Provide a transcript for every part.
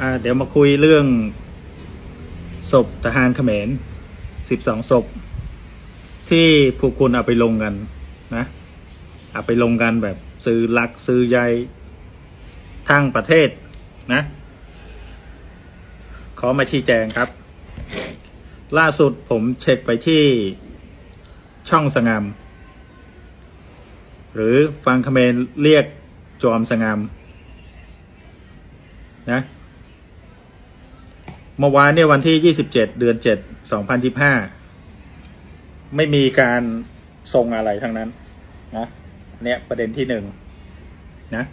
อ่าเดี๋ยวมาคุยเรื่องศพทหารเขมรสิบสองศพ ที่พวกคุณเอาไปลงกันนะ เอาไปลงกันแบบซื้อลักซื้อใยทั้งประเทศนะ ขอมาชี้แจงครับ ล่าสุดผมเช็คไปที่ช่องสงาม หรือฟังคเขมรเรียกจอมสงามนะ เมื่อวานเนี่ยวันที่ 27 เดือน 7 2025ไม่มีการส่งอะไรทั้งนั้น นะเนี่ยประเด็นที่หนึ่งนะ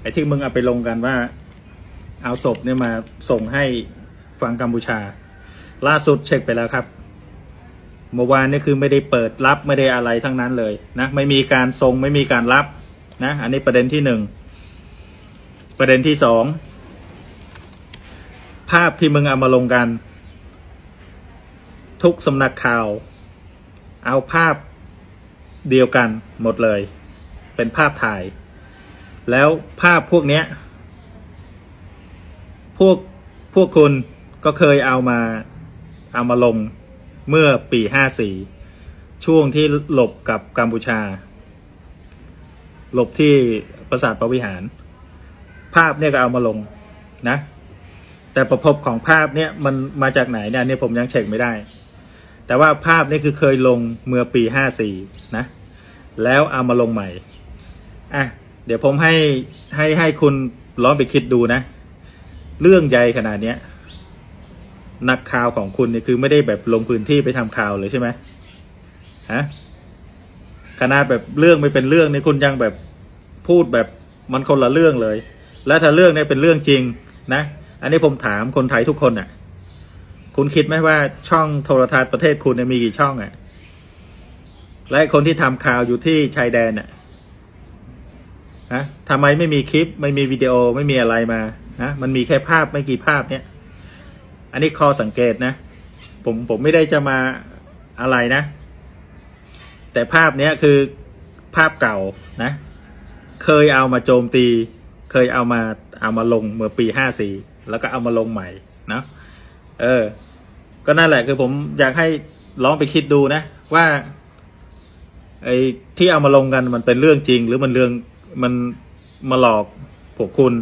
ไอ้ที่มึงเอาไปลงกันว่า เอาศพเนี่ยมาส่งให้ฝั่งกัมพูชา ล่าสุดเช็คไปแล้วครับ เมื่อวานนี่คือไม่ได้เปิดรับไม่ได้อะไรทั้งนั้นเลยนะไม่มีการส่งไม่มีการรับนะ อันนี้ประเด็นที่หนึ่งประเด็นที่สอง ภาพที่มึงเอามาลงกัน ทุกสำนักข่าว เอาภาพเดียวกันหมดเลย เป็นภาพถ่าย แล้วภาพพวกเนี้ย พวกพวกคุณก็เคยเอามาเอามาลงเมื่อปีห้าสี่ช่วงที่หลบกับกัมพูชา หลบที่ปราสาทประวิหาร ภาพเนี่ยก็เอามาลงนะ แต่ประพบของภาพเนี่ยมันมาจากไหนเนี่ยนี่ผมยังเช็คไม่ได้ แต่ว่าภาพนี่คือเคยลงเมื่อปีห้าสี่นะ แล้วเอามาลงใหม่ อะ เดี๋ยวผมให้ให้ให้คุณลองไปคิดดูนะ เรื่องใหญ่ขนาดเนี้ยนักข่าวของคุณเนี่ยคือไม่ได้แบบลงพื้นที่ไปทำข่าวเลยใช่ไหมฮะขนาดแบบเรื่องไม่เป็นเรื่องนี่คุณยังแบบพูดแบบมันคนละเรื่องเลย แล้วถ้าเรื่องเนี่ยเป็นเรื่องจริงนะ อันนี้ผมถามคนไทยทุกคนอะ คุณคิดไหมว่าช่องโทรทัศน์ประเทศคุณมีกี่ช่องอะ และคนที่ทำข่าวอยู่ที่ชายแดนอะฮะทำไมไม่มีคลิป ไม่มีวิดีโอไม่มีอะไรมาฮะมันมีแค่ภาพไม่กี่ภาพเนี่ย อันนี้ขอสังเกตนะ ผมผมไม่ได้จะมาอะไรนะ แต่ภาพเนี้ยคือภาพเก่านะ เคยเอามาโจมตี เคยเอามาเอามาลงเมื่อปีห้าสี่ แล้วก็เอามาลงใหม่นะเออ ก็นั่นแหละคือผมอยากให้ลองไปคิดดูนะ ว่าไอ้ที่เอามาลงกันมันเป็นเรื่องจริง หรือมันเรื่องมันมาหลอกพวกคุณ